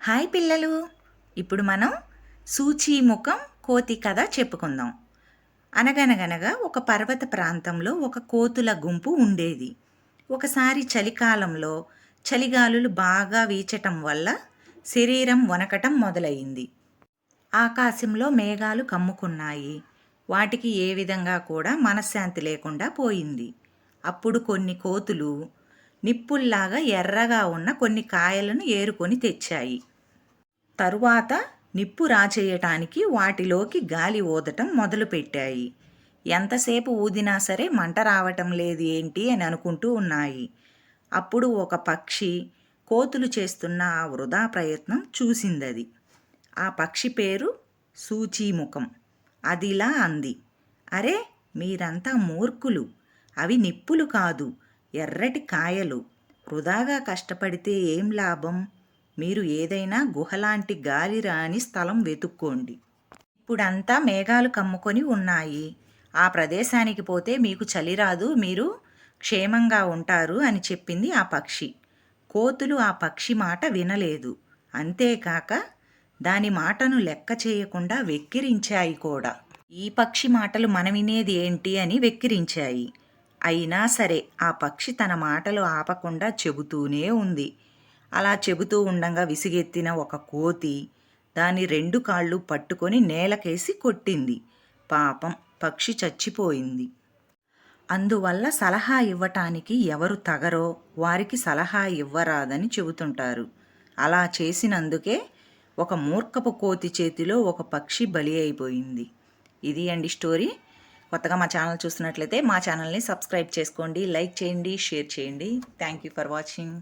Hi పిల్లలు. ఇప్పుడు మనం సూచి ముఖం కోతి కథ చెప్పుకుందాం. అనగనగనగా ఒక పర్వత ప్రాంతంలో ఒక కోతుల గుంపు ఉండేది. ఒకసారి చలికాలంలో చలిగాలులు బాగా వీచటం వల్ల శరీరం వనకటం మొదలయింది ఆకాశంలో మేఘాలు కమ్ముకున్నాయి. వాటికి ఏ విధంగా కూడా మనశ్శాంతి లేకుండా పోయింది. అప్పుడు కొన్ని కోతులు నిప్పుల్లాగా ఎర్రగా ఉన్న కొన్ని కాయలను ఏరుకొని తెచ్చాయి. తరువాత నిప్పు రాచేయటానికి వాటిలోకి గాలి ఊదటం మొదలుపెట్టాయి. ఎంతసేపు ఊదినా సరే మంట రావటం లేదు ఏంటి అని అనుకుంటూ ఉన్నాయి. అప్పుడు ఒక పక్షి కోతులు చేస్తున్న ఆ వృధా ప్రయత్నం చూసిందది. ఆ పక్షి పేరు సూచీముఖం. అదిలా అంది. అరే మీరంతా మూర్ఖులు. అవి నిప్పులు కాదు ఎర్రటి కాయలు. వృధాగా కష్టపడితే ఏం లాభం? మీరు ఏదైనా గుహలాంటి గాలి రాని స్థలం వెతుక్కోండి. ఇప్పుడంతా మేఘాలు కమ్ముకొని ఉన్నాయి. ఆ ప్రదేశానికి పోతే మీకు చలి రాదు మీరు క్షేమంగా ఉంటారు అని చెప్పింది ఆ పక్షి. కోతులు ఆ పక్షి మాట వినలేదు. అంతేకాక దాని మాటను లెక్క చేయకుండా వెక్కిరించాయి కూడా. ఈ పక్షి మాటలు మన వినేది ఏంటి అని వెక్కిరించాయి. అయినా సరే ఆ పక్షి తన మాటలు ఆపకుండా చెబుతూనే ఉంది. అలా చెబుతూ ఉండంగా విసిగెత్తిన ఒక కోతి దాని రెండు కాళ్ళు పట్టుకొని నేలకేసి కొట్టింది. పాపం పక్షి చచ్చిపోయింది. అందువల్ల సలహా ఇవ్వటానికి ఎవరు తగరో వారికి సలహా ఇవ్వరాదని చెబుతుంటారు. అలా చేసినందుకే ఒక మూర్ఖపు కోతి చేతిలో ఒక పక్షి బలి అయిపోయింది. ఇది అండి స్టోరీ. కొత్తగా మా ఛానల్ చూసినట్లయితే మా ఛానల్ని సబ్స్క్రైబ్ చేసుకోండి లైక్ చేయండి షేర్ చేయండి. Thank you for watching.